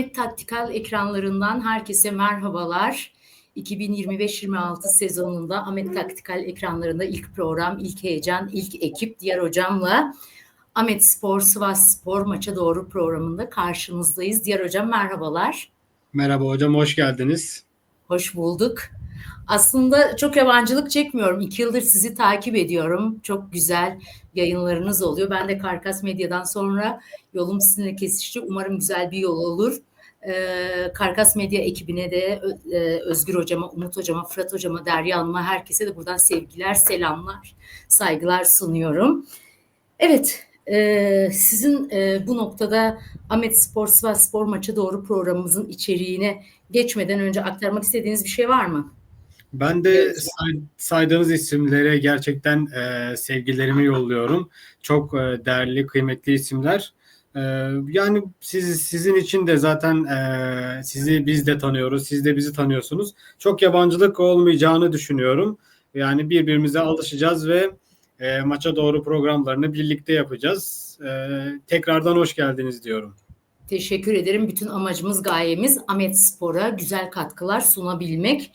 Ahmet Taktikal ekranlarından herkese merhabalar. 2025-26 sezonunda Ahmet Taktikal ekranlarında ilk program, ilk heyecan, ilk ekip diğer hocamla Ahmet Spor, Sivas Spor maça doğru programında karşınızdayız. Diğer hocam merhabalar. Merhaba hocam, hoş geldiniz. Hoş bulduk. Aslında çok yabancılık çekmiyorum. İki yıldır sizi takip ediyorum. Çok güzel yayınlarınız oluyor. Ben de Karkas Medya'dan sonra yolum sizinle kesişti. Umarım güzel bir yol olur. Ee, Karkas Medya ekibine de e, Özgür Hocama, Umut Hocama, Fırat Hocama, Derya Hanım'a herkese de buradan sevgiler, selamlar, saygılar sunuyorum. Evet, e, sizin e, bu noktada Ahmet Spor, Sivas Spor maçı doğru programımızın içeriğine geçmeden önce aktarmak istediğiniz bir şey var mı? Ben de say, saydığınız isimlere gerçekten e, sevgilerimi yolluyorum. Çok e, değerli, kıymetli isimler. E, yani siz, sizin için de zaten e, sizi biz de tanıyoruz, siz de bizi tanıyorsunuz. Çok yabancılık olmayacağını düşünüyorum. Yani birbirimize alışacağız ve e, maça doğru programlarını birlikte yapacağız. E, tekrardan hoş geldiniz diyorum. Teşekkür ederim. Bütün amacımız, gayemiz Ahmet Spor'a güzel katkılar sunabilmek.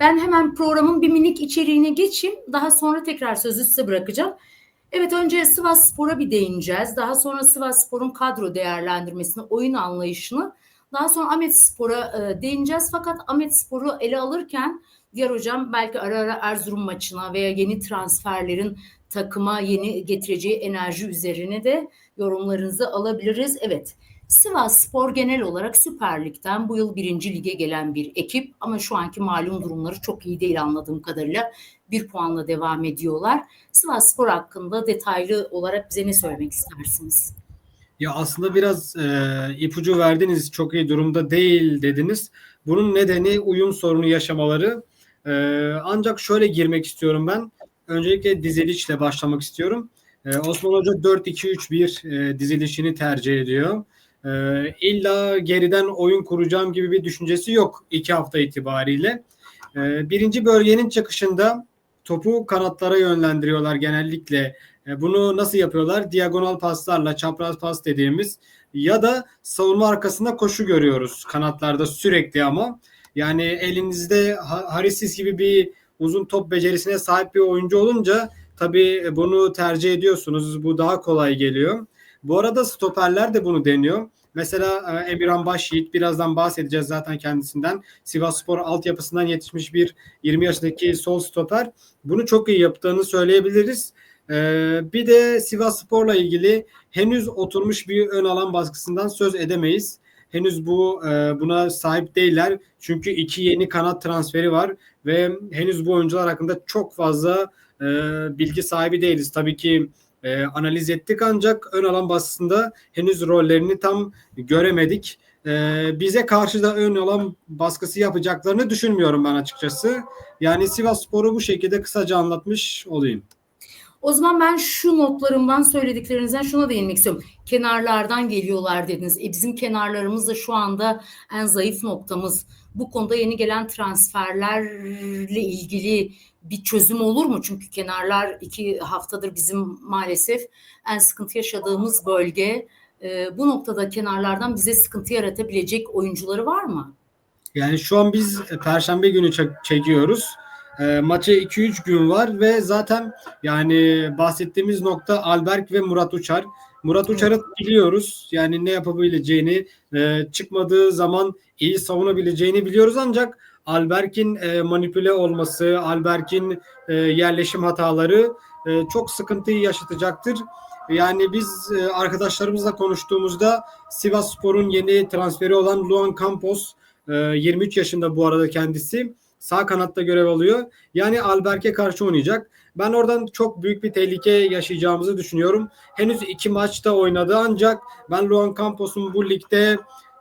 Ben hemen programın bir minik içeriğine geçeyim. Daha sonra tekrar sözü size bırakacağım. Evet önce Sivas Spor'a bir değineceğiz. Daha sonra Sivas Spor'un kadro değerlendirmesini, oyun anlayışını. Daha sonra Ahmet Spor'a e, değineceğiz. Fakat Ahmet Spor'u ele alırken diğer hocam belki ara ara Erzurum maçına veya yeni transferlerin takıma yeni getireceği enerji üzerine de yorumlarınızı alabiliriz. Evet Sivas Spor genel olarak Süper Lig'den bu yıl birinci lige gelen bir ekip ama şu anki malum durumları çok iyi değil anladığım kadarıyla. Bir puanla devam ediyorlar. Sivas Spor hakkında detaylı olarak bize ne söylemek istersiniz? Ya aslında biraz e, ipucu verdiniz. Çok iyi durumda değil dediniz. Bunun nedeni uyum sorunu yaşamaları. E, ancak şöyle girmek istiyorum ben. Öncelikle dizilişle başlamak istiyorum. E, Osman Hoca 4-2-3-1 e, dizilişini tercih ediyor. E, illa geriden oyun kuracağım gibi bir düşüncesi yok iki hafta itibariyle. E, birinci bölgenin çıkışında topu kanatlara yönlendiriyorlar genellikle. E, bunu nasıl yapıyorlar? Diagonal paslarla, çapraz pas dediğimiz ya da savunma arkasında koşu görüyoruz kanatlarda sürekli ama. Yani elinizde Harisis gibi bir uzun top becerisine sahip bir oyuncu olunca tabii bunu tercih ediyorsunuz. Bu daha kolay geliyor. Bu arada stoperler de bunu deniyor. Mesela e, Emirhan Başyiğit birazdan bahsedeceğiz zaten kendisinden. Sivas Spor altyapısından yetişmiş bir 20 yaşındaki sol stoper. Bunu çok iyi yaptığını söyleyebiliriz. Ee, bir de Sivas Spor'la ilgili henüz oturmuş bir ön alan baskısından söz edemeyiz. Henüz bu e, buna sahip değiller. Çünkü iki yeni kanat transferi var ve henüz bu oyuncular hakkında çok fazla e, bilgi sahibi değiliz. Tabii ki e, analiz ettik ancak ön alan baskısında henüz rollerini tam göremedik. E, bize karşı da ön alan baskısı yapacaklarını düşünmüyorum ben açıkçası. Yani Sivas Spor'u bu şekilde kısaca anlatmış olayım. O zaman ben şu notlarımdan söylediklerinizden şuna değinmek istiyorum. Kenarlardan geliyorlar dediniz. E bizim kenarlarımız da şu anda en zayıf noktamız. Bu konuda yeni gelen transferlerle ilgili bir çözüm olur mu? Çünkü kenarlar iki haftadır bizim maalesef en sıkıntı yaşadığımız bölge. E, bu noktada kenarlardan bize sıkıntı yaratabilecek oyuncuları var mı? Yani şu an biz Perşembe günü çekiyoruz. E, maça 2-3 gün var ve zaten yani bahsettiğimiz nokta Alberk ve Murat Uçar. Murat Uçar'ı biliyoruz. Yani ne yapabileceğini, e, çıkmadığı zaman iyi savunabileceğini biliyoruz ancak Alberk'in e, manipüle olması, Alberk'in e, yerleşim hataları e, çok sıkıntıyı yaşatacaktır. Yani biz e, arkadaşlarımızla konuştuğumuzda Sivas Spor'un yeni transferi olan Luan Campos e, 23 yaşında bu arada kendisi sağ kanatta görev alıyor. Yani Alberk'e karşı oynayacak. Ben oradan çok büyük bir tehlike yaşayacağımızı düşünüyorum. Henüz iki maçta oynadı ancak ben Luan Campos'un bu ligde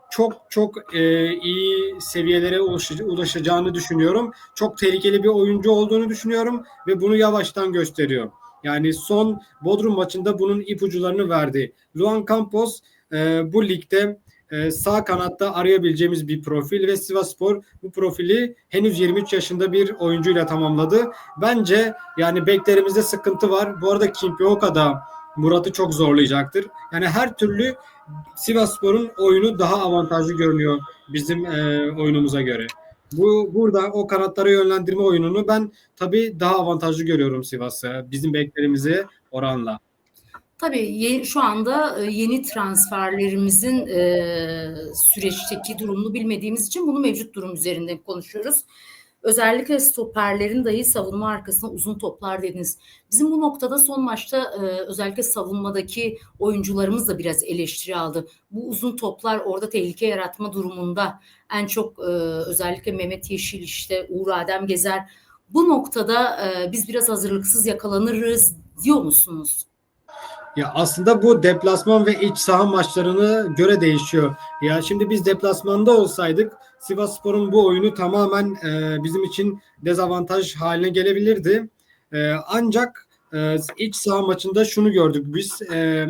çok çok e, iyi seviyelere ulaşacağını düşünüyorum. Çok tehlikeli bir oyuncu olduğunu düşünüyorum ve bunu yavaştan gösteriyor. Yani son Bodrum maçında bunun ipuçlarını verdi. Luan Campos e, bu ligde e, sağ kanatta arayabileceğimiz bir profil ve Sivaspor bu profili henüz 23 yaşında bir oyuncuyla tamamladı. Bence yani beklerimizde sıkıntı var. Bu arada Kimpioka da Murat'ı çok zorlayacaktır. Yani her türlü Sivasspor'un oyunu daha avantajlı görünüyor bizim e, oyunumuza göre. Bu burada o kanatlara yönlendirme oyununu ben tabii daha avantajlı görüyorum Sivas'ı bizim beklerimize oranla. Tabii şu anda e, yeni transferlerimizin e, süreçteki durumunu bilmediğimiz için bunu mevcut durum üzerinde konuşuyoruz. Özellikle stoperlerin dahi savunma arkasına uzun toplar dediniz. Bizim bu noktada son maçta e, özellikle savunmadaki oyuncularımız da biraz eleştiri aldı. Bu uzun toplar orada tehlike yaratma durumunda en çok özellikle Mehmet Yeşil işte Uğur Adem Gezer bu noktada biz biraz hazırlıksız yakalanırız diyor musunuz? Ya aslında bu deplasman ve iç saha maçlarına göre değişiyor. Ya şimdi biz deplasmanda olsaydık Sivasspor'un bu oyunu tamamen e, bizim için dezavantaj haline gelebilirdi. E, ancak e, iç saha maçında şunu gördük biz. E,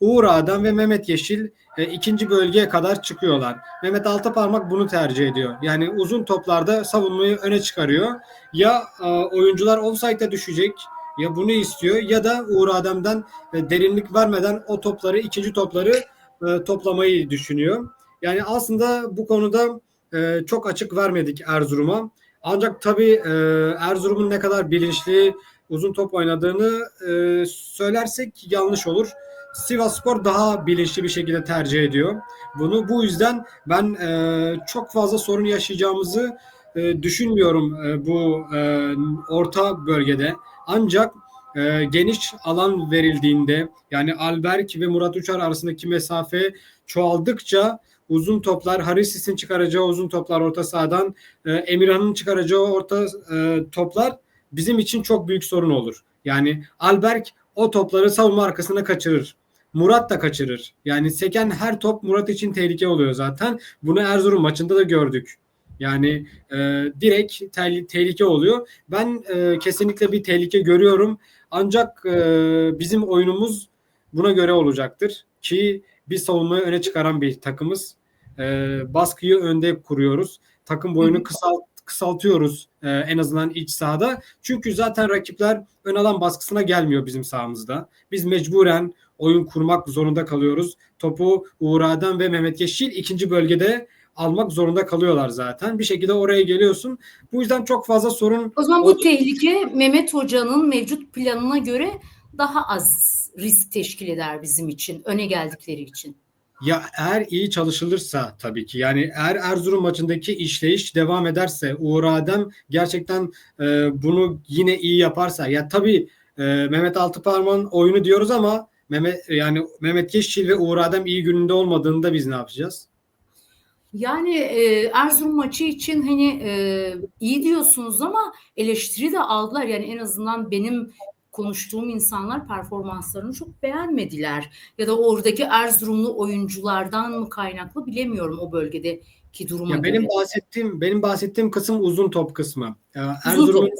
Uğur Adem ve Mehmet Yeşil e, ikinci bölgeye kadar çıkıyorlar. Mehmet Altıparmak bunu tercih ediyor. Yani uzun toplarda savunmayı öne çıkarıyor. Ya e, oyuncular offside'e düşecek ya bunu istiyor ya da Uğur Adem'den e, derinlik vermeden o topları ikinci topları e, toplamayı düşünüyor. Yani aslında bu konuda e, çok açık vermedik Erzurum'a. Ancak tabii Erzurum'un ne kadar bilinçli uzun top oynadığını söylersek yanlış olur. Sivasspor daha bilinçli bir şekilde tercih ediyor. Bunu bu yüzden ben çok fazla sorun yaşayacağımızı düşünmüyorum bu orta bölgede. Ancak e, geniş alan verildiğinde yani Alberk ve Murat Uçar arasındaki mesafe çoğaldıkça uzun toplar, Harisis'in çıkaracağı uzun toplar orta sahadan, e, Emirhan'ın çıkaracağı orta e, toplar bizim için çok büyük sorun olur. Yani Alberk o topları savunma arkasına kaçırır. Murat da kaçırır. Yani seken her top Murat için tehlike oluyor zaten. Bunu Erzurum maçında da gördük. Yani e, direkt te- tehlike oluyor. Ben e, kesinlikle bir tehlike görüyorum. Ancak e, bizim oyunumuz buna göre olacaktır. Ki biz savunmayı öne çıkaran bir takımız. E, baskıyı önde kuruyoruz. Takım boyunu kısalt, kısaltıyoruz e, en azından iç sahada. Çünkü zaten rakipler ön alan baskısına gelmiyor bizim sahamızda. Biz mecburen oyun kurmak zorunda kalıyoruz. Topu Uğur Adem ve Mehmet Yeşil ikinci bölgede almak zorunda kalıyorlar zaten. Bir şekilde oraya geliyorsun. Bu yüzden çok fazla sorun O zaman bu tehlike Mehmet Hoca'nın mevcut planına göre daha az risk teşkil eder bizim için, öne geldikleri için. Ya eğer iyi çalışılırsa tabii ki yani eğer Erzurum maçındaki işleyiş devam ederse Uğur Adem gerçekten e, bunu yine iyi yaparsa ya tabii e, Mehmet Altıparmak'ın oyunu diyoruz ama Mehmet yani Mehmet Yeşil ve Uğur Adem iyi gününde olmadığında biz ne yapacağız? Yani e, Erzurum maçı için hani e, iyi diyorsunuz ama eleştiri de aldılar. Yani en azından benim konuştuğum insanlar performanslarını çok beğenmediler. Ya da oradaki Erzurumlu oyunculardan mı kaynaklı bilemiyorum o bölgedeki duruma Ya benim göre. bahsettiğim benim bahsettiğim kısım uzun top kısmı. Top.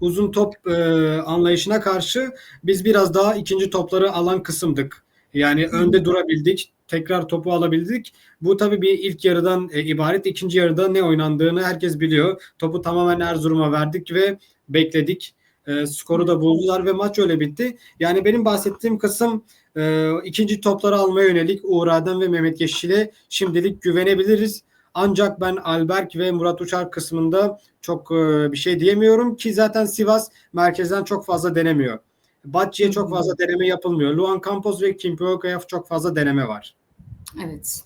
uzun top e, anlayışına karşı biz biraz daha ikinci topları alan kısımdık. Yani önde durabildik, tekrar topu alabildik. Bu tabii bir ilk yarıdan e, ibaret. İkinci yarıda ne oynandığını herkes biliyor. Topu tamamen Erzurum'a verdik ve bekledik. E, skoru da buldular ve maç öyle bitti. Yani benim bahsettiğim kısım e, ikinci topları almaya yönelik Uğur Adem ve Mehmet Yeşil'e şimdilik güvenebiliriz. Ancak ben Alberk ve Murat Uçar kısmında çok e, bir şey diyemiyorum ki zaten Sivas merkezden çok fazla denemiyor. Batçı'ya çok fazla deneme yapılmıyor. Luan Campos ve Kim Pöoka'ya çok fazla deneme var. Evet.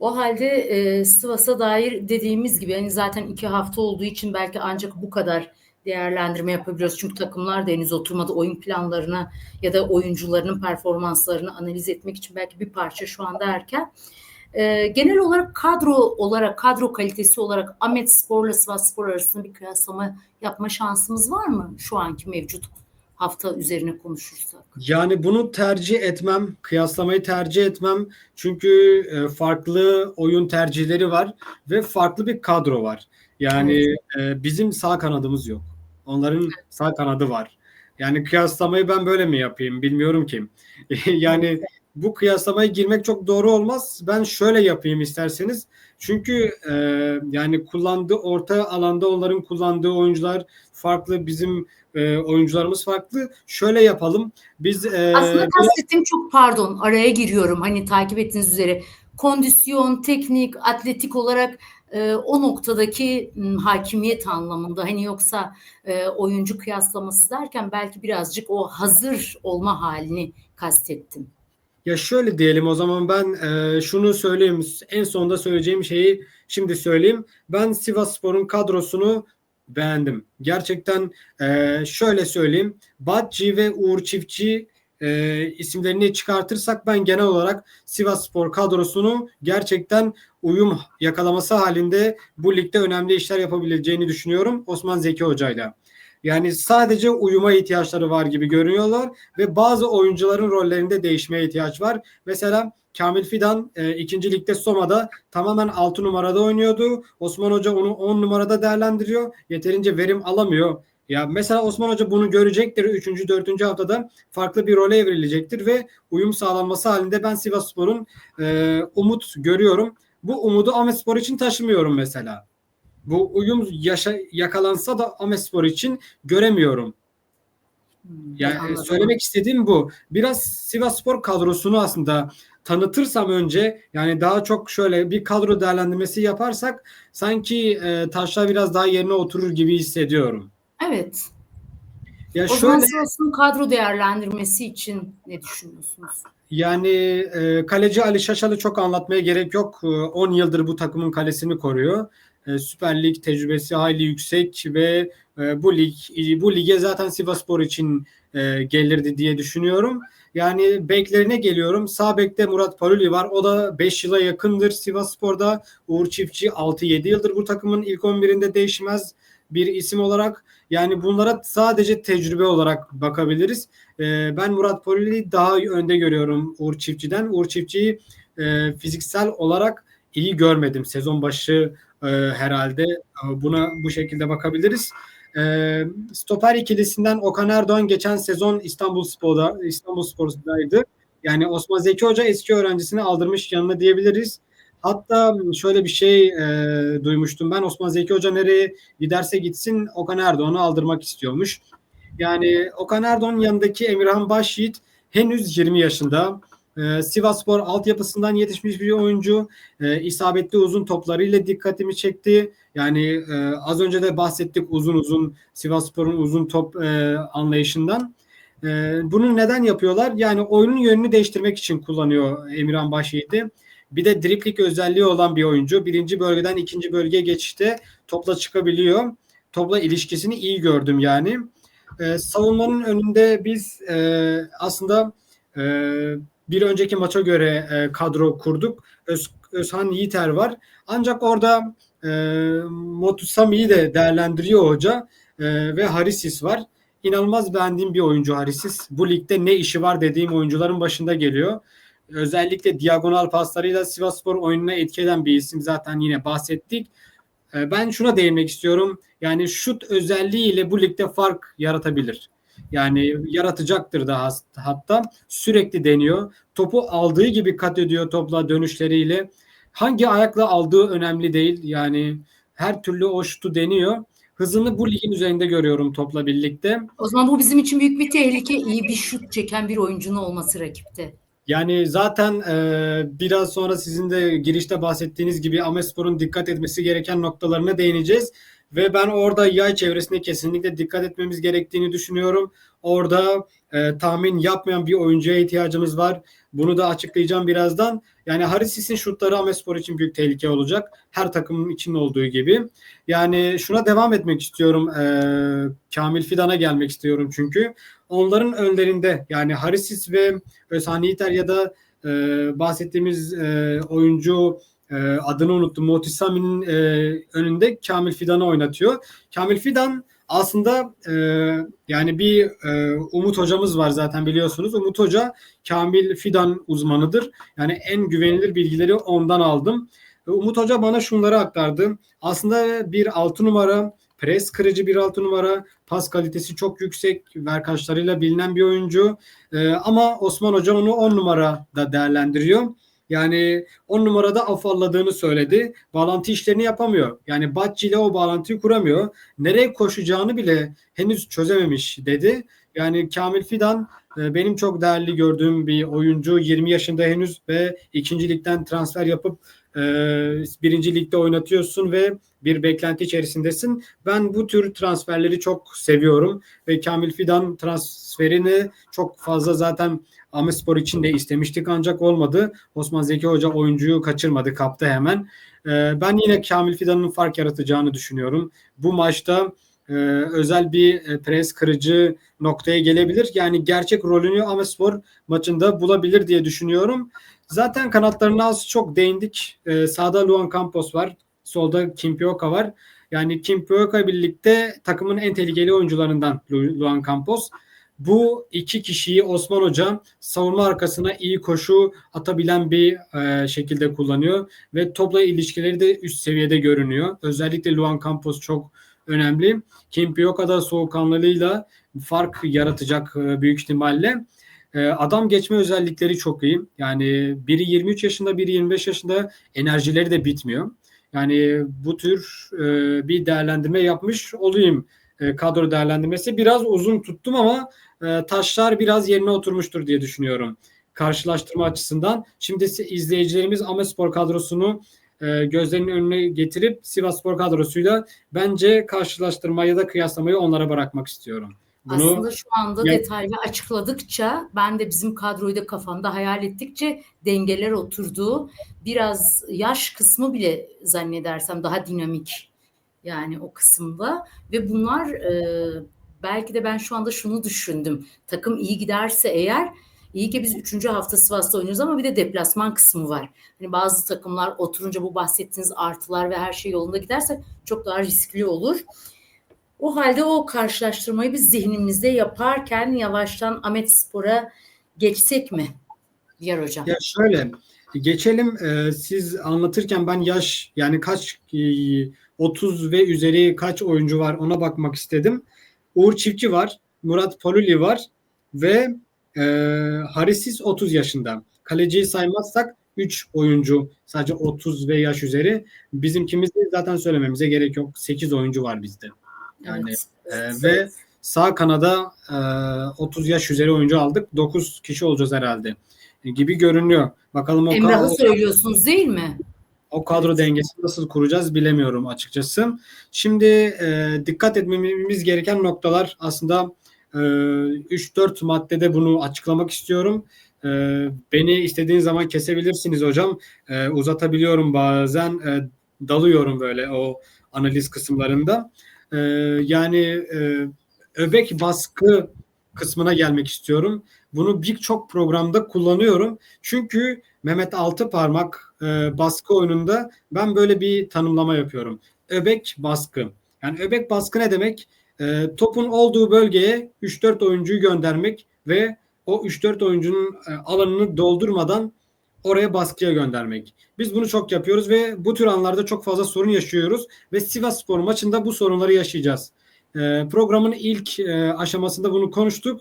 O halde e, Sivas'a dair dediğimiz gibi yani zaten iki hafta olduğu için belki ancak bu kadar değerlendirme yapabiliyoruz. Çünkü takımlar da henüz oturmadı oyun planlarına ya da oyuncularının performanslarını analiz etmek için belki bir parça şu anda erken. E, genel olarak kadro olarak kadro kalitesi olarak Ahmet Spor'la Sivas Spor arasında bir kıyaslama yapma şansımız var mı şu anki mevcut hafta üzerine konuşursak? Yani bunu tercih etmem, kıyaslamayı tercih etmem. Çünkü e, farklı oyun tercihleri var ve farklı bir kadro var. Yani e, bizim sağ kanadımız yok. Onların sağ kanadı var. Yani kıyaslamayı ben böyle mi yapayım bilmiyorum ki. yani bu kıyaslamaya girmek çok doğru olmaz. Ben şöyle yapayım isterseniz. Çünkü e, yani kullandığı orta alanda onların kullandığı oyuncular farklı, bizim e, oyuncularımız farklı. Şöyle yapalım. Biz e, Aslında kastettiğim çok pardon araya giriyorum hani takip ettiğiniz üzere kondisyon, teknik, atletik olarak e, o noktadaki m, hakimiyet anlamında hani yoksa e, oyuncu kıyaslaması derken belki birazcık o hazır olma halini kastettim. Ya şöyle diyelim o zaman ben e, şunu söyleyeyim. En sonda söyleyeceğim şeyi şimdi söyleyeyim. Ben Sivasspor'un kadrosunu beğendim. Gerçekten e, şöyle söyleyeyim. Batçı ve Uğur Çiftçi e, isimlerini çıkartırsak ben genel olarak Sivasspor kadrosunu gerçekten uyum yakalaması halinde bu ligde önemli işler yapabileceğini düşünüyorum Osman Zeki Hoca'yla. Yani sadece uyuma ihtiyaçları var gibi görünüyorlar ve bazı oyuncuların rollerinde değişmeye ihtiyaç var. Mesela Kamil Fidan e, ikinci ligde Soma'da tamamen 6 numarada oynuyordu. Osman Hoca onu 10 numarada değerlendiriyor. Yeterince verim alamıyor. Ya mesela Osman Hoca bunu görecektir. 3. 4. haftada farklı bir role evrilecektir ve uyum sağlanması halinde ben Sivasspor'un e, umut görüyorum. Bu umudu Ahmetspor için taşımıyorum mesela. Bu uyum yaşa, yakalansa da Ahmetspor için göremiyorum. Hmm, Yani anladım. söylemek istediğim bu. Biraz Sivasspor kadrosunu aslında tanıtırsam önce yani daha çok şöyle bir kadro değerlendirmesi yaparsak sanki e, taşlar biraz daha yerine oturur gibi hissediyorum. Evet. Ya O şöyle zaman Sivas'ın kadro değerlendirmesi için ne düşünüyorsunuz? yani e, kaleci Ali Şaşal'ı çok anlatmaya gerek yok. E, 10 yıldır bu takımın kalesini koruyor. E, Süper Lig tecrübesi hayli yüksek ve e, bu lig bu lige zaten Sivasspor için e, gelirdi diye düşünüyorum. Yani beklerine geliyorum. Sağ bekte Murat Paruli var. O da 5 yıla yakındır Sivasspor'da. Uğur Çiftçi 6-7 yıldır bu takımın ilk 11'inde değişmez bir isim olarak. Yani bunlara sadece tecrübe olarak bakabiliriz. E, ben Murat Paruli'yi daha önde görüyorum Uğur Çiftçi'den. Uğur Çiftçi'yi e, fiziksel olarak iyi görmedim. Sezon başı e, herhalde buna bu şekilde bakabiliriz. E, stoper ikilisinden Okan Erdoğan geçen sezon İstanbul Spor'da İstanbul Spor'daydı. Yani Osman Zeki Hoca eski öğrencisini aldırmış yanına diyebiliriz. Hatta şöyle bir şey e, duymuştum ben. Osman Zeki Hoca nereye giderse gitsin Okan Erdoğan'ı aldırmak istiyormuş. Yani Okan Erdoğan'ın yanındaki Emirhan Başyiğit henüz 20 yaşında. Ee, Sivasspor altyapısından yetişmiş bir oyuncu. Ee, isabetli uzun toplarıyla dikkatimi çekti. Yani e, az önce de bahsettik uzun uzun Sivasspor'un uzun top e, anlayışından. E, bunu neden yapıyorlar? Yani oyunun yönünü değiştirmek için kullanıyor Emirhan Başyiğit'i. Bir de driplik özelliği olan bir oyuncu. Birinci bölgeden ikinci bölgeye geçişte topla çıkabiliyor. Topla ilişkisini iyi gördüm yani. E, savunmanın önünde biz e, aslında e, bir önceki maça göre e, kadro kurduk. Öz, Özhan Yiğiter var. Ancak orada e, Motusami'yi de değerlendiriyor hoca e, ve Harisis var. İnanılmaz beğendiğim bir oyuncu Harisis. Bu ligde ne işi var dediğim oyuncuların başında geliyor. Özellikle diagonal paslarıyla Sivasspor oyununa etki eden bir isim zaten yine bahsettik. E, ben şuna değinmek istiyorum. Yani şut özelliğiyle bu ligde fark yaratabilir. Yani yaratacaktır daha hatta sürekli deniyor. Topu aldığı gibi kat ediyor topla dönüşleriyle. Hangi ayakla aldığı önemli değil. Yani her türlü o şutu deniyor. Hızını bu ligin üzerinde görüyorum topla birlikte. O zaman bu bizim için büyük bir tehlike. İyi bir şut çeken bir oyuncunun olması rakipte. Yani zaten e, biraz sonra sizin de girişte bahsettiğiniz gibi Amespor'un dikkat etmesi gereken noktalarına değineceğiz. Ve ben orada yay çevresine kesinlikle dikkat etmemiz gerektiğini düşünüyorum. Orada e, tahmin yapmayan bir oyuncuya ihtiyacımız var. Bunu da açıklayacağım birazdan. Yani Harisis'in şutları Amespor için büyük tehlike olacak. Her takımın için olduğu gibi. Yani şuna devam etmek istiyorum. E, Kamil Fidan'a gelmek istiyorum çünkü. Onların önlerinde yani Harisis ve Özhan Yiğiter ya da e, bahsettiğimiz e, oyuncu e, adını unuttum. Motisami'nin e, önünde Kamil Fidan'ı oynatıyor. Kamil Fidan aslında e, yani bir e, Umut hocamız var zaten biliyorsunuz. Umut Hoca Kamil Fidan uzmanıdır. Yani en güvenilir bilgileri ondan aldım. Umut Hoca bana şunları aktardı. Aslında bir 6 numara Pres kırıcı bir altı numara. Pas kalitesi çok yüksek. Verkaçlarıyla bilinen bir oyuncu. Ee, ama Osman Hoca onu 10 numara da değerlendiriyor. Yani 10 numarada afalladığını söyledi. Bağlantı işlerini yapamıyor. Yani Batçı ile o bağlantıyı kuramıyor. Nereye koşacağını bile henüz çözememiş dedi. Yani Kamil Fidan e, benim çok değerli gördüğüm bir oyuncu. 20 yaşında henüz ve ikinci ligden transfer yapıp e, birinci ligde oynatıyorsun ve bir beklenti içerisindesin. Ben bu tür transferleri çok seviyorum ve Kamil Fidan transferini çok fazla zaten Ahmetspor için de istemiştik ancak olmadı. Osman Zeki Hoca oyuncuyu kaçırmadı, kaptı hemen. E, ben yine Kamil Fidan'ın fark yaratacağını düşünüyorum. Bu maçta e, özel bir e, pres kırıcı noktaya gelebilir. Yani gerçek rolünü Ahmetspor maçında bulabilir diye düşünüyorum. Zaten kanatlarına az çok değindik. E, sağda Luan Campos var. Solda Kimpioka var. Yani Kimpioka birlikte takımın en tehlikeli oyuncularından Luan Campos. Bu iki kişiyi Osman Hoca savunma arkasına iyi koşu atabilen bir e, şekilde kullanıyor ve topla ilişkileri de üst seviyede görünüyor. Özellikle Luan Campos çok önemli. Kimpioka da soğukkanlılığıyla fark yaratacak e, büyük ihtimalle. E, adam geçme özellikleri çok iyi. Yani biri 23 yaşında, biri 25 yaşında enerjileri de bitmiyor. Yani bu tür e, bir değerlendirme yapmış olayım e, kadro değerlendirmesi. Biraz uzun tuttum ama e, taşlar biraz yerine oturmuştur diye düşünüyorum. Karşılaştırma açısından. Şimdi izleyicilerimiz Ahmetspor kadrosunu gözlerinin önüne getirip Sivas Spor kadrosuyla bence karşılaştırmayı da kıyaslamayı onlara bırakmak istiyorum. Bunu, Aslında şu anda ya, detaylı açıkladıkça ben de bizim kadroyu da kafamda hayal ettikçe dengeler oturduğu biraz yaş kısmı bile zannedersem daha dinamik yani o kısımda ve bunlar e, belki de ben şu anda şunu düşündüm takım iyi giderse eğer İyi ki biz üçüncü hafta Sivas'ta oynuyoruz ama bir de deplasman kısmı var. Hani bazı takımlar oturunca bu bahsettiğiniz artılar ve her şey yolunda giderse çok daha riskli olur. O halde o karşılaştırmayı biz zihnimizde yaparken yavaştan Ahmet Spor'a geçsek mi? Diğer hocam. Ya şöyle geçelim. Ee, siz anlatırken ben yaş yani kaç e, 30 ve üzeri kaç oyuncu var ona bakmak istedim. Uğur Çiftçi var, Murat Poluli var ve e, Harisis 30 yaşında. Kaleciyi saymazsak 3 oyuncu sadece 30 ve yaş üzeri. Bizimkimiz de zaten söylememize gerek yok. 8 oyuncu var bizde. Yani evet. e, ve sağ kanada e, 30 yaş üzeri oyuncu aldık. 9 kişi olacağız herhalde e, gibi görünüyor. Bakalım o Emrah'ı kadro, söylüyorsunuz değil mi? O kadro evet. dengesini nasıl kuracağız bilemiyorum açıkçası. Şimdi e, dikkat etmemiz gereken noktalar aslında 3-4 maddede bunu açıklamak istiyorum. Beni istediğiniz zaman kesebilirsiniz hocam. Uzatabiliyorum bazen. Dalıyorum böyle o analiz kısımlarında. Yani öbek baskı kısmına gelmek istiyorum. Bunu birçok programda kullanıyorum. Çünkü Mehmet Altıparmak baskı oyununda ben böyle bir tanımlama yapıyorum. Öbek baskı. Yani öbek baskı ne demek? e, topun olduğu bölgeye 3-4 oyuncuyu göndermek ve o 3-4 oyuncunun e, alanını doldurmadan oraya baskıya göndermek. Biz bunu çok yapıyoruz ve bu tür anlarda çok fazla sorun yaşıyoruz ve Sivas Spor maçında bu sorunları yaşayacağız. E, programın ilk e, aşamasında bunu konuştuk.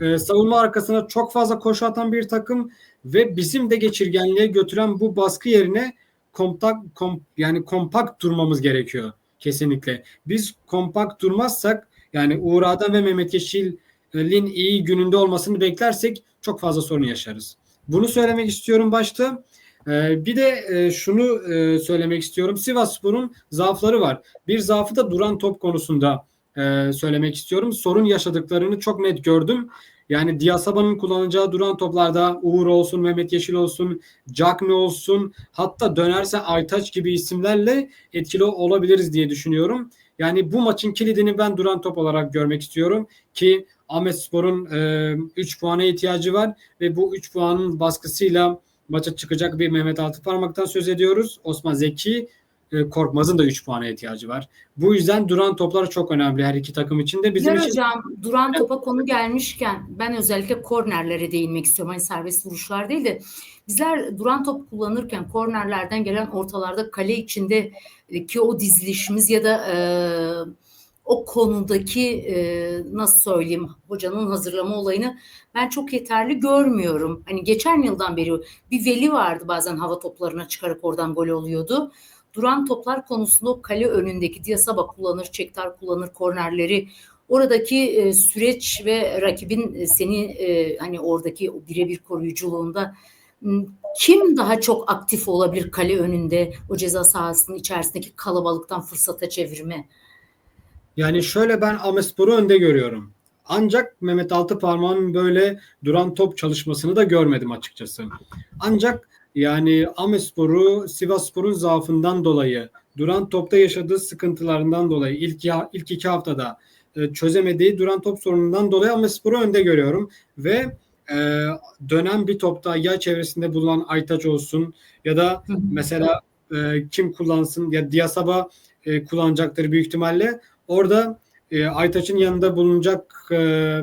E, savunma arkasına çok fazla koşu atan bir takım ve bizim de geçirgenliğe götüren bu baskı yerine kompakt kom, yani kompakt durmamız gerekiyor kesinlikle. Biz kompakt durmazsak yani Uğur Adam ve Mehmet Yeşil'in iyi gününde olmasını beklersek çok fazla sorun yaşarız. Bunu söylemek istiyorum başta. Ee, bir de e, şunu e, söylemek istiyorum. Sivasspor'un zaafları var. Bir zaafı da duran top konusunda e, söylemek istiyorum. Sorun yaşadıklarını çok net gördüm. Yani Diasaba'nın kullanacağı duran toplarda Uğur olsun, Mehmet Yeşil olsun, Cakmi olsun hatta dönerse Aytaç gibi isimlerle etkili olabiliriz diye düşünüyorum. Yani bu maçın kilidini ben duran top olarak görmek istiyorum ki Ahmet Spor'un 3 e, puana ihtiyacı var ve bu 3 puanın baskısıyla maça çıkacak bir Mehmet Altıparmak'tan söz ediyoruz. Osman Zeki e, Korkmaz'ın da 3 puana ihtiyacı var. Bu yüzden duran toplar çok önemli her iki takım için de. Bizim için... hocam duran topa konu gelmişken ben özellikle kornerlere değinmek istiyorum. Hani serbest vuruşlar değil de bizler duran top kullanırken kornerlerden gelen ortalarda kale içinde ki o dizilişimiz ya da e, o konudaki e, nasıl söyleyeyim hocanın hazırlama olayını ben çok yeterli görmüyorum. Hani geçen yıldan beri bir veli vardı bazen hava toplarına çıkarak oradan gol oluyordu. Duran toplar konusunda o kale önündeki Diasaba kullanır, Çektar kullanır, kornerleri oradaki e, süreç ve rakibin e, seni e, hani oradaki birebir koruyuculuğunda kim daha çok aktif olabilir kale önünde o ceza sahasının içerisindeki kalabalıktan fırsata çevirme? Yani şöyle ben Amespor'u önde görüyorum. Ancak Mehmet Altıparmak'ın böyle duran top çalışmasını da görmedim açıkçası. Ancak yani Amespor'u Sivasspor'un zaafından dolayı, duran topta yaşadığı sıkıntılarından dolayı ilk ilk iki haftada e, çözemediği duran top sorunundan dolayı Amespor'u önde görüyorum ve e, dönen bir topta ya çevresinde bulunan Aytaç olsun ya da mesela e, kim kullansın ya Diasaba e, kullanacaktır büyük ihtimalle. Orada e, Aytaç'ın yanında bulunacak e,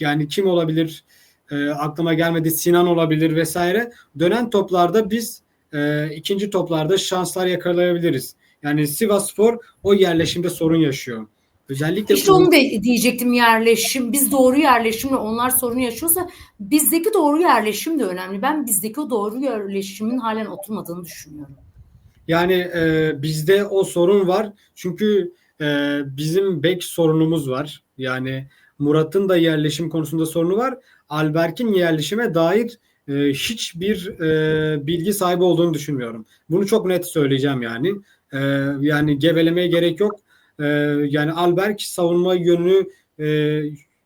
yani kim olabilir? E, aklıma gelmedi. Sinan olabilir vesaire. Dönen toplarda biz e, ikinci toplarda şanslar yakalayabiliriz. Yani Sivasspor o yerleşimde sorun yaşıyor. Özellikle İşte onu da diyecektim yerleşim. Biz doğru yerleşimle onlar sorun yaşıyorsa bizdeki doğru yerleşim de önemli. Ben bizdeki o doğru yerleşimin halen oturmadığını düşünüyorum. Yani e, bizde o sorun var. Çünkü e, bizim bek sorunumuz var. Yani Murat'ın da yerleşim konusunda sorunu var. Alberk'in yerleşime dair e, hiçbir e, bilgi sahibi olduğunu düşünmüyorum. Bunu çok net söyleyeceğim yani. E, yani gevelemeye gerek yok. E, yani Alberk savunma yönü e,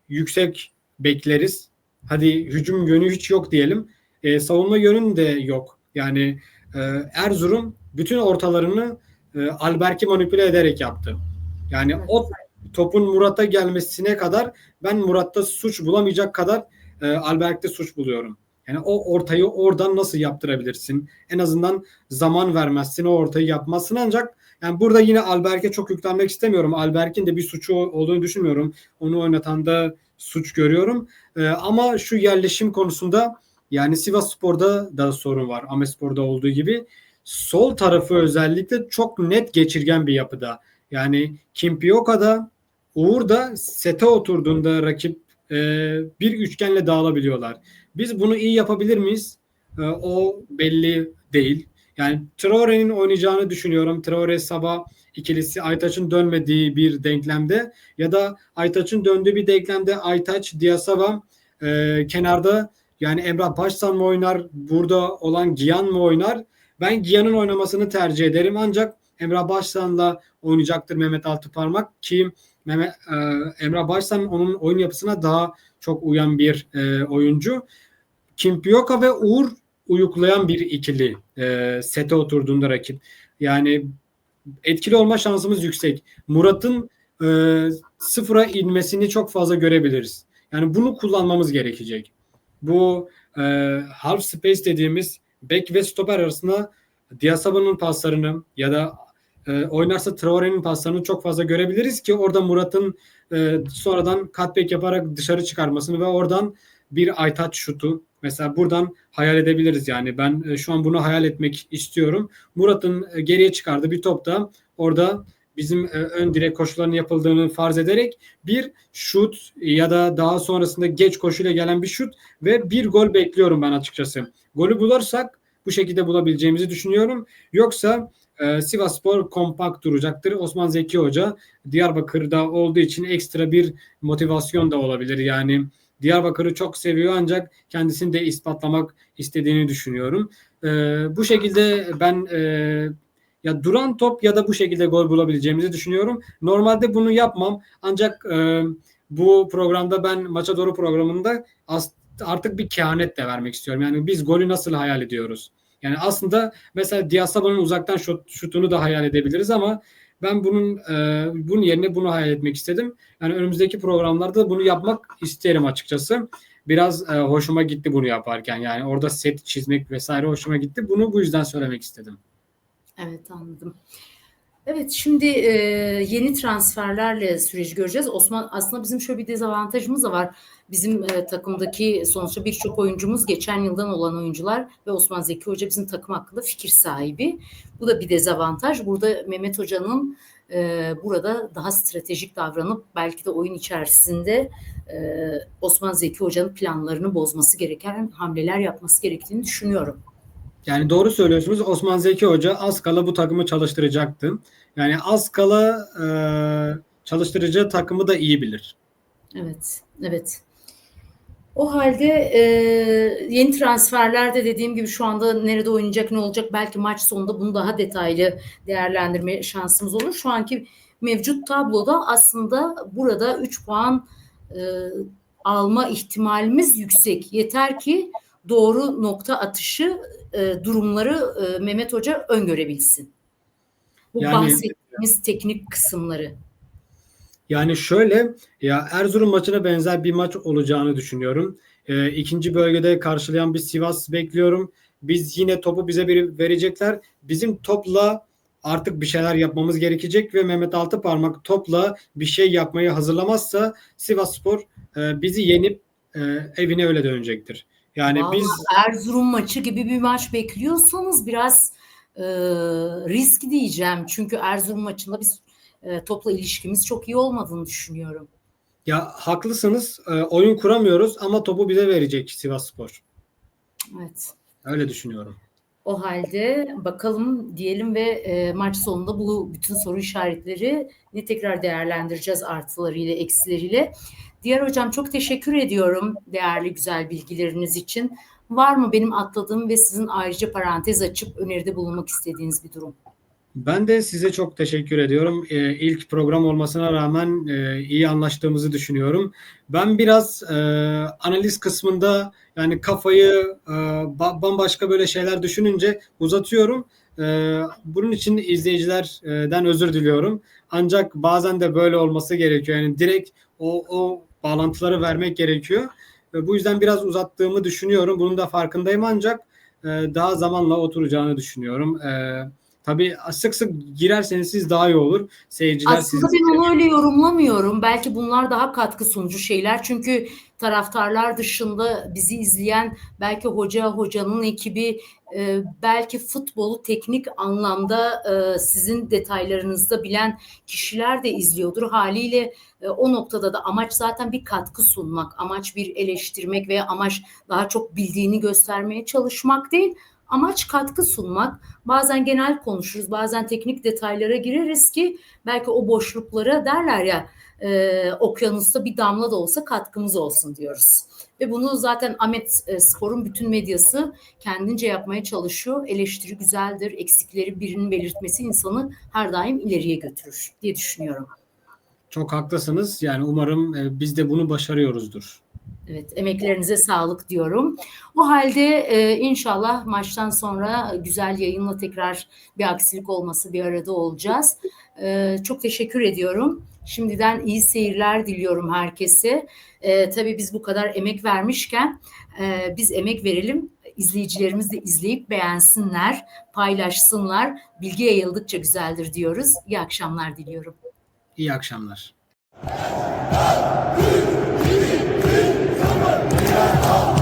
yüksek bekleriz. Hadi hücum yönü hiç yok diyelim. E, savunma yönün de yok. Yani e, Erzurum bütün ortalarını e, Alberk'i manipüle ederek yaptı. Yani evet. o topun Murat'a gelmesine kadar ben Murat'ta suç bulamayacak kadar e, Alberk'te suç buluyorum. Yani o ortayı oradan nasıl yaptırabilirsin? En azından zaman vermezsin, o ortayı yapmazsın ancak yani burada yine Alberk'e çok yüklenmek istemiyorum. Alberk'in de bir suçu olduğunu düşünmüyorum. Onu oynatan da suç görüyorum. E, ama şu yerleşim konusunda yani Sivas Spor'da da sorun var. Amespor'da olduğu gibi. Sol tarafı özellikle çok net geçirgen bir yapıda. Yani Kimpioka'da Uğur da sete oturduğunda rakip e, bir üçgenle dağılabiliyorlar. Biz bunu iyi yapabilir miyiz? E, o belli değil. Yani Traore'nin oynayacağını düşünüyorum. Traore sabah ikilisi Aytaç'ın dönmediği bir denklemde ya da Aytaç'ın döndüğü bir denklemde Aytaç, Diasava e, kenarda yani Emrah Başsan mı oynar? Burada olan Giyan mı oynar? Ben Giyan'ın oynamasını tercih ederim ancak Emrah Başsan'la oynayacaktır Mehmet Altıparmak ki Mehmet, e, Emrah Başsan onun oyun yapısına daha çok uyan bir e, oyuncu. Kimpioka ve Uğur uyuklayan bir ikili e, sete oturduğunda rakip. Yani etkili olma şansımız yüksek. Murat'ın e, sıfıra inmesini çok fazla görebiliriz. Yani bunu kullanmamız gerekecek. Bu e, half space dediğimiz back ve stoper arasında Diasaba'nın paslarını ya da e, oynarsa Traore'nin paslarını çok fazla görebiliriz ki orada Murat'ın e, sonradan cutback yaparak dışarı çıkarmasını ve oradan bir Aytaç şutu mesela buradan hayal edebiliriz yani ben e, şu an bunu hayal etmek istiyorum. Murat'ın e, geriye çıkardığı bir topta orada bizim e, ön direk koşularının yapıldığını farz ederek bir şut ya da daha sonrasında geç koşuyla gelen bir şut ve bir gol bekliyorum ben açıkçası. Golü bulursak bu şekilde bulabileceğimizi düşünüyorum. Yoksa e, Sivasspor kompakt duracaktır. Osman Zeki Hoca Diyarbakır'da olduğu için ekstra bir motivasyon da olabilir. Yani Diyarbakır'ı çok seviyor ancak kendisini de ispatlamak istediğini düşünüyorum. E, bu şekilde ben e, ya duran top ya da bu şekilde gol bulabileceğimizi düşünüyorum. Normalde bunu yapmam ancak e, bu programda ben maça doğru programında artık bir kehanet de vermek istiyorum. Yani biz golü nasıl hayal ediyoruz? Yani aslında mesela Diasaba'nın uzaktan şut, şutunu da hayal edebiliriz ama ben bunun e, bunun yerine bunu hayal etmek istedim. Yani önümüzdeki programlarda bunu yapmak isterim açıkçası. Biraz e, hoşuma gitti bunu yaparken. Yani orada set çizmek vesaire hoşuma gitti. Bunu bu yüzden söylemek istedim. Evet anladım. Evet şimdi e, yeni transferlerle süreci göreceğiz. Osman aslında bizim şöyle bir dezavantajımız da var. Bizim e, takımdaki sonuçta birçok oyuncumuz geçen yıldan olan oyuncular ve Osman Zeki Hoca bizim takım hakkında fikir sahibi. Bu da bir dezavantaj. Burada Mehmet Hoca'nın e, burada daha stratejik davranıp belki de oyun içerisinde e, Osman Zeki Hoca'nın planlarını bozması gereken hamleler yapması gerektiğini düşünüyorum. Yani doğru söylüyorsunuz. Osman Zeki Hoca az kala bu takımı çalıştıracaktı. Yani az kala e, çalıştıracağı takımı da iyi bilir. Evet, evet. O halde e, yeni transferlerde dediğim gibi şu anda nerede oynayacak, ne olacak belki maç sonunda bunu daha detaylı değerlendirme şansımız olur. Şu anki mevcut tabloda aslında burada 3 puan e, alma ihtimalimiz yüksek. Yeter ki doğru nokta atışı e, durumları e, Mehmet Hoca öngörebilsin. Bu Yani- bahsettiğimiz teknik kısımları. Yani şöyle ya Erzurum maçına benzer bir maç olacağını düşünüyorum. E, ikinci bölgede karşılayan bir Sivas bekliyorum. Biz yine topu bize bir verecekler. Bizim topla artık bir şeyler yapmamız gerekecek ve Mehmet Altıparmak topla bir şey yapmayı hazırlamazsa Sivasspor e, bizi yenip e, evine öyle dönecektir. Yani Vallahi biz Erzurum maçı gibi bir maç bekliyorsanız biraz e, risk diyeceğim. Çünkü Erzurum maçında biz e, topla ilişkimiz çok iyi olmadığını düşünüyorum. ya haklısınız. E, oyun kuramıyoruz ama topu bize verecek Sivasspor. Evet. Öyle düşünüyorum. O halde bakalım diyelim ve e, maç sonunda bu bütün soru işaretleri ne tekrar değerlendireceğiz artılarıyla eksileriyle. Diğer hocam çok teşekkür ediyorum değerli güzel bilgileriniz için. Var mı benim atladığım ve sizin ayrıca parantez açıp öneride bulunmak istediğiniz bir durum? Ben de size çok teşekkür ediyorum. Ee, ilk program olmasına rağmen e, iyi anlaştığımızı düşünüyorum. Ben biraz e, analiz kısmında yani kafayı e, ba- bambaşka böyle şeyler düşününce uzatıyorum. E, bunun için izleyicilerden özür diliyorum. Ancak bazen de böyle olması gerekiyor. Yani direkt o, o bağlantıları vermek gerekiyor. Ve bu yüzden biraz uzattığımı düşünüyorum. Bunun da farkındayım ancak e, daha zamanla oturacağını düşünüyorum. E, Tabii sık sık girerseniz siz daha iyi olur. Seyirciler Aslında sizi ben onu öyle yorumlamıyorum. Belki bunlar daha katkı sunucu şeyler. Çünkü taraftarlar dışında bizi izleyen belki hoca, hocanın ekibi, e, belki futbolu teknik anlamda e, sizin detaylarınızda bilen kişiler de izliyordur. Haliyle e, o noktada da amaç zaten bir katkı sunmak, amaç bir eleştirmek veya amaç daha çok bildiğini göstermeye çalışmak değil. Amaç katkı sunmak. Bazen genel konuşuruz, bazen teknik detaylara gireriz ki belki o boşluklara derler ya e, okyanusta bir damla da olsa katkımız olsun diyoruz. Ve bunu zaten Ahmet e, Spor'un bütün medyası kendince yapmaya çalışıyor. Eleştiri güzeldir, eksikleri birinin belirtmesi insanı her daim ileriye götürür diye düşünüyorum. çok haklısınız. Yani umarım e, biz de bunu başarıyoruzdur. Evet, emeklerinize sağlık diyorum. O halde e, inşallah maçtan sonra güzel yayınla tekrar bir aksilik olması bir arada olacağız. E, çok teşekkür ediyorum. Şimdiden iyi seyirler diliyorum herkese. E, tabii biz bu kadar emek vermişken e, biz emek verelim. İzleyicilerimiz de izleyip beğensinler, paylaşsınlar. Bilgi yayıldıkça güzeldir diyoruz. İyi akşamlar diliyorum. İyi akşamlar. Jai Ho!